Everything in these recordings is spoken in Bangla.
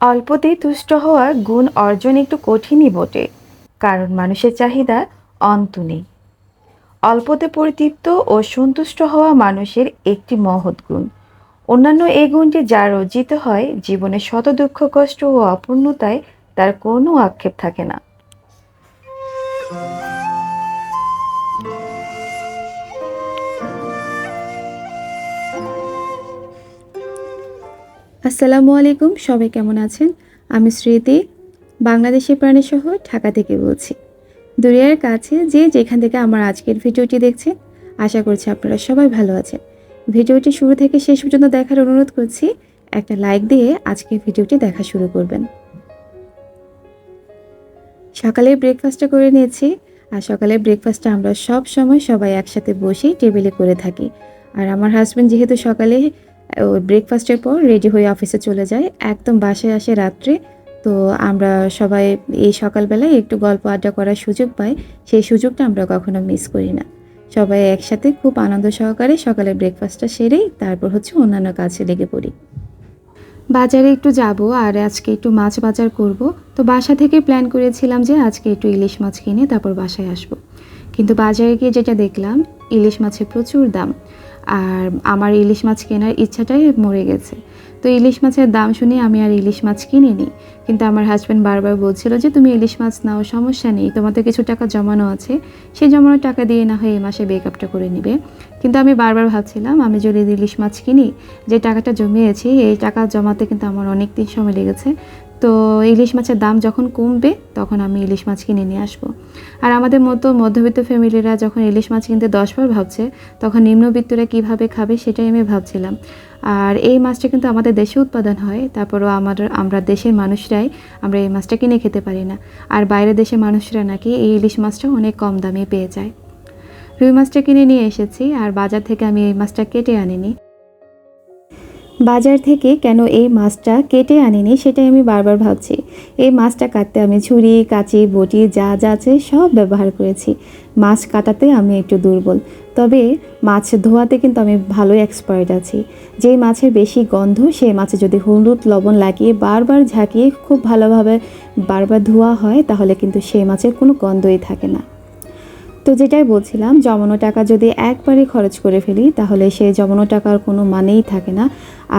অল্পতেই তুষ্ট হওয়ার গুণ অর্জন একটু কঠিনই বটে, কারণ মানুষের চাহিদা অন্ত নেই। অল্পতে পরিতৃপ্ত ও সন্তুষ্ট হওয়া মানুষের একটি মহৎ গুণ। অন্যান্য এই গুণটি যার অর্জিত হয়, জীবনে শত দুঃখ, কষ্ট ও অপূর্ণতায় তার কোনো আক্ষেপ থাকে না। আসসালামু আলাইকুম, সবাই কেমন আছেন? আমি স্মৃতি বাংলাদেশের প্রাণী ঢাকা থেকে বলছি। দুনিয়ার কাছে যে যেখান থেকে আমার আজকের ভিডিওটি দেখছেন, আশা করছি আপনারা সবাই ভালো আছেন। ভিডিওটি শুরু থেকে শেষ পর্যন্ত দেখার অনুরোধ করছি, একটা লাইক দিয়ে আজকের ভিডিওটি দেখা শুরু করবেন। সকালে ব্রেকফাস্টটা করে নিয়েছি, আর সকালে ব্রেকফাস্টটা আমরা সব সময় সবাই একসাথে বসেই টেবিলে করে থাকি। আর আমার হাজব্যান্ড যেহেতু সকালে ওই ব্রেকফাস্টের পর রেডি হয়ে অফিসে চলে যায়। একদম বাসায় আসে রাত্রে। তো আমরা সবাই এই সকালবেলায় একটু গল্প আড্ডা করার সুযোগ পাই। সেই সুযোগটা আমরা কখনো মিস করি না। সবাই একসাথে খুব আনন্দ সহকারে সকালে ব্রেকফাস্টটা সেরেই তারপর হচ্ছে অন্যান্য কাজে লেগে পড়ি। বাজারে একটু যাব আর আজকে একটু মাছ বাজার করব। তো বাসা থেকে প্ল্যান করেছিলাম যে আজকে একটু ইলিশ মাছ কিনে তারপর বাসায় আসব। কিন্তু বাজারে গিয়ে যেটা দেখলাম, ইলিশ মাছের প্রচুর দাম। আর আমার ইলিশ মাছ কেনার ইচ্ছাটাই মরে গেছে। তো ইলিশ মাছের দাম শুনে আমি আর ইলিশ মাছ কিনিনি। কিন্তু আমার হাজব্যান্ড বারবার বলছিল যে, তুমি ইলিশ মাছ নাও, সমস্যা নেই। তোমাদের কিছু টাকা জমানো আছে। সেই জমানো টাকা দিয়ে না হয় এই মাসে বেকআপটা করে নিবে। কিন্তু আমি বারবার ভাবছিলাম, আমি যদি ইলিশ মাছ কিনি, যে টাকাটা জমিয়েছি, এই টাকা জমাতে কিন্তু আমার অনেক দিন সময় লেগেছে। তো ইলিশ মাছের দাম যখন কমবে, তখন আমি ইলিশ মাছ কিনে নিয়ে আসব। আর আমাদের মতো মধ্যবিত্ত ফ্যামিলিরা যখন ইলিশ মাছ কিনতে দশবার ভাবছে, তখন নিম্নবিত্তরা কীভাবে খাবে সেটাই আমি ভাবছিলাম। আর এই মাছটা কিন্তু আমাদের দেশে উৎপাদন হয়, তারপরও আমাদের, আমরা দেশের মানুষরাই আমরা এই মাছটা কিনে খেতে পারি না। আর বাইরের দেশের মানুষরা নাকি এই ইলিশ মাছটা অনেক কম দামে পেয়ে যায়। রুই মাছটা কিনে নিয়ে এসেছি, আর বাজার থেকে আমি এই মাছটা কেটে আনিনি। বাজার থেকে কেন এই মাছটা কেটে আনিনি সেটাই আমি বারবার ভাবছি। এই মাছটা কাটতে আমি ছুরি, কাঁচি, বটি, যা যা আছে সব ব্যবহার করেছি। মাছ কাটাতে আমি একটু দুর্বল। তবে মাছ ধোয়াতে কিন্তু আমি ভালো এক্সপার্ট আছি। যেই মাছের বেশি গন্ধ, সেই মাছে যদি হলুদ, লবণ লাগিয়ে বারবার ঝাঁকিয়ে খুব ভালোভাবে বারবার ধোয়া হয়, তাহলে কিন্তু সেই মাছের কোনো গন্ধই থাকে না। তো যেটাই বলছিলাম, জমানো টাকা যদি একবারে খরচ করে ফেলি, তাহলে সেই জমানো টাকার কোনো মানেই থাকে না।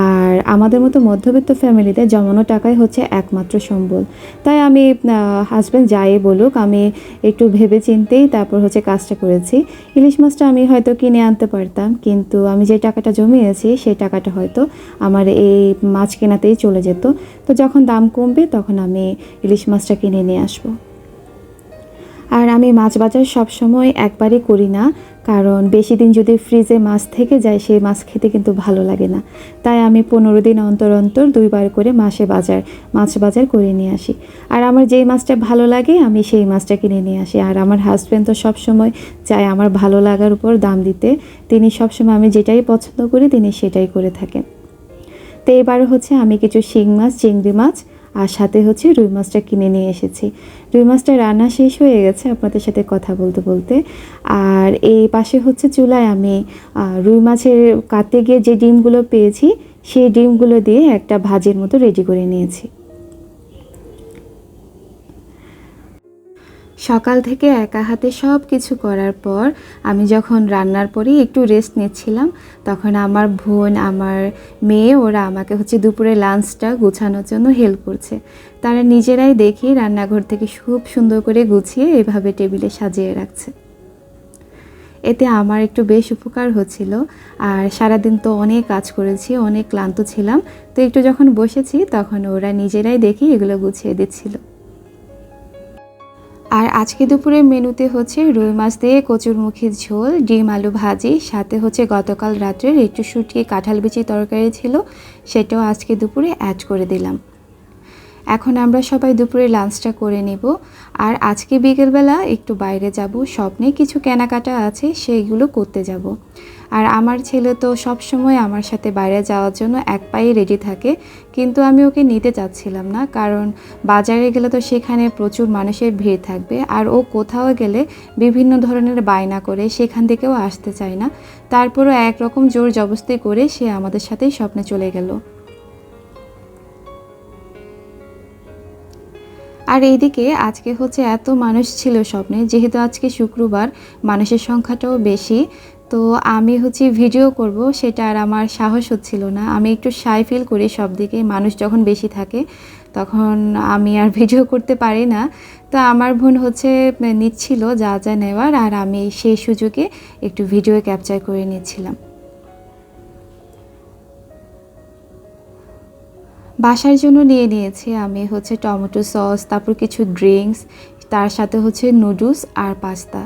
আর আমাদের মতো মধ্যবিত্ত ফ্যামিলিতে জমানো টাকাই হচ্ছে একমাত্র সম্বল। তাই আমি হাজব্যান্ড যাই বলুক, আমি একটু ভেবে চিন্তেই তারপর হচ্ছে কাজটা করেছি। ইলিশ মাছটা আমি হয়তো কিনে আনতে পারতাম, কিন্তু আমি যে টাকাটা জমিয়েছি, সেই টাকাটা হয়তো আমার এই মাছ কেনাতেই চলে যেত। তো যখন দাম কমবে, তখন আমি ইলিশ মাছটা কিনে নিয়ে আসব। আর আমি মাছ বাজার সবসময় একবারই করি না, কারণ বেশি দিন যদি ফ্রিজে মাছ থেকে যায়, সেই মাছ খেতে কিন্তু ভালো লাগে না। তাই আমি পনেরো দিন অন্তর অন্তর দুইবার করে মাসে বাজার, মাছ বাজার করে নিয়ে আসি। আর আমার যেই মাছটা ভালো লাগে, আমি সেই মাছটা কিনে নিয়ে আসি। আর আমার হাজব্যান্ড তো সবসময় চায় আমার ভালো লাগার উপর দাম দিতে। তিনি সবসময় আমি যেটাই পছন্দ করি, তিনি সেটাই করে থাকেন। তো এবার হচ্ছে আমি কিছু শিং মাছ, চিংড়ি মাছ আর সাথে হচ্ছে রুই মাছটা কিনে নিয়ে এসেছি। রুই মাছটা রান্না শেষ হয়ে গেছে আপনাদের সাথে কথা বলতে বলতে। আর এই পাশে হচ্ছে চুলায় আমি রুই মাছের কাতে গিয়ে যে ডিমগুলো পেয়েছি, সেই ডিমগুলো দিয়ে একটা ভাজের মতো রেডি করে নিয়েছি। সকাল থেকে একা হাতে সব কিছু করার পর আমি যখন রান্নার পরে একটু রেস্ট নিচ্ছিলাম, তখন আমার বোন, আমার মেয়ে, ওরা আমাকে হচ্ছে দুপুরে লাঞ্চটা গুছানোর জন্য হেল্প করছে। তারা নিজেরাই দেখি রান্নাঘর থেকে খুব সুন্দর করে গুছিয়ে এভাবে টেবিলে সাজিয়ে রাখছে। এতে আমার একটু বেশ উপকার হচ্ছিল, আর সারাদিন তো অনেক কাজ করেছি, অনেক ক্লান্ত ছিলাম। তো একটু যখন বসেছি, তখন ওরা নিজেরাই দেখি এগুলো গুছিয়ে দিচ্ছিল। আর আজকে দুপুরের মেনুতে হচ্ছে রুই মাছ দিয়ে কচুরমুখির ঝোল, ডিম আলু ভাজি, সাথে হচ্ছে গতকাল রাত্রের একটু শুটিয়ে কাঁঠাল বিচি তরকারি ছিল, সেটাও আজকে দুপুরে অ্যাড করে দিলাম। এখন আমরা সবাই দুপুরে লাঞ্চটা করে নেব। আর আজকে বিকেলবেলা একটু বাইরে যাব, স্বপ্নে কিছু কেনাকাটা আছে, সেইগুলো করতে যাব। আর আমার ছেলে তো সব সময় আমার সাথে বাইরে যাওয়ার জন্য এক পায়ে রেডি থাকে, কিন্তু আমি ওকে নিতে চাচ্ছিলাম না, কারণ বাজারে গেলে তো সেখানে প্রচুর মানুষের ভিড় থাকবে, আর ও কোথাও গেলে বিভিন্ন ধরনের বায়না করে সেখান থেকেও আসতে চায় না। তারপরও একরকম জোর জবস্তি করে সে আমাদের সাথেই স্বপ্নে চলে গেল। আর এইদিকে আজকে হচ্ছে এত মানুষ ছিল স্বপ্নে, যেহেতু আজকে শুক্রবার, মানুষের সংখ্যাটাও বেশি তো আমি হচ্ছে ভিডিও করব, সেটা আর আমার সাহস হচ্ছিল না। আমি একটু সাই ফিল করি সব দিকে মানুষ যখন বেশি থাকে, তখন আমি আর ভিডিও করতে পারি না। তো আমার বোন হচ্ছে নিচ্ছিল যা যা নেওয়ার, আর আমি সেই সুযোগে একটু ভিডিও ক্যাপচার করে নিচ্ছিলাম। বাসার জন্য নিয়ে নিয়েছি আমি হচ্ছে টমেটো সস, তারপর কিছু ড্রিঙ্কস তার সাথে হচ্ছে নুডলস আর পাস্তা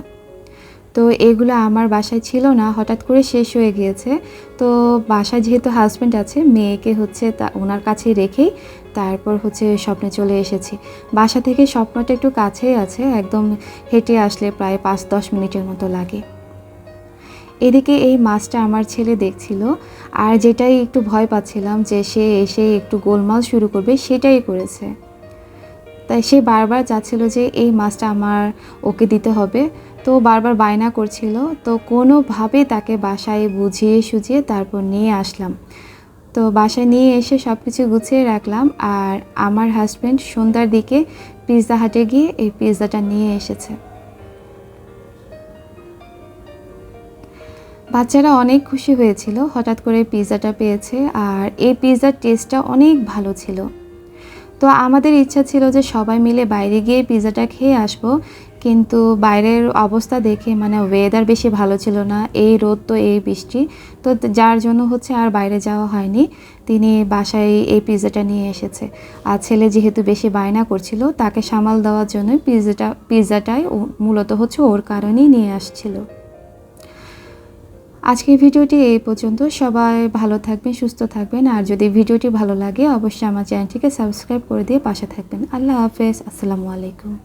তো এগুলো আমার বাসায় ছিল না, হঠাৎ করে শেষ হয়ে গিয়েছে। তো বাসায় যেহেতু হাজব্যান্ড আছে, মেয়েকে হচ্ছে তা ওনার কাছে রেখেই তারপর হচ্ছে স্বপ্নে চলে এসেছি। বাসা থেকে স্বপ্নটা একটু কাছেই আছে, একদম হেঁটে আসলে প্রায় পাঁচ দশ মিনিটের মতো লাগে। এদিকে এই মাছটা আমার ছেলে দেখছিল, আর যেটাই একটু ভয় পাচ্ছিলাম যে সে এসে একটু গোলমাল শুরু করবে, সেটাই করেছে। তাই সে বারবার চাচ্ছিল যে এই মাছটা আমার ওকে দিতে হবে। তো বারবার বায়না করছিল, তো কোনোভাবে তাকে বাসায় বুঝিয়ে সুঝিয়ে তারপর নিয়ে আসলাম। তো বাসায় নিয়ে এসে সব কিছু গুছিয়ে রাখলাম আর আমার হাজব্যান্ড সন্ধ্যার দিকে পিৎজা হাটে গিয়ে এই পিৎজাটা নিয়ে এসেছে। বাচ্চারা অনেক খুশি হয়েছিল, হঠাৎ করে পিৎজাটা পেয়েছে আর এই পিৎজার টেস্টটা অনেক ভালো ছিল। তো আমাদের ইচ্ছা ছিল যে সবাই মিলে বাইরে গিয়ে পিৎজাটা খেয়ে আসব কিন্তু বাইরের অবস্থা দেখে মানে ওয়েদার বেশি ভালো ছিল না। এই রোদ তো, এই বৃষ্টি। তো যার জন্য হচ্ছে আর বাইরে যাওয়া হয়নি। তিনি বাসায় এই পিৎজাটা নিয়ে এসেছে। আর ছেলে যেহেতু বেশি বায়না করছিল, তাকে সামাল দেওয়ার জন্য পিৎজাটা পিৎজাটাই ও- মূলত হচ্ছে ওর কারণেই নিয়ে আসছিল। আজকের ভিডিওটি এই পর্যন্ত। সবাই ভালো থাকবেন, সুস্থ থাকবেন। আর যদি ভিডিওটি ভালো লাগে, অবশ্যই আমার চ্যানেলটিকে সাবস্ক্রাইব করে দিয়ে পাশে থাকবেন। আল্লাহ হাফেজ। আসসালামু আলাইকুম।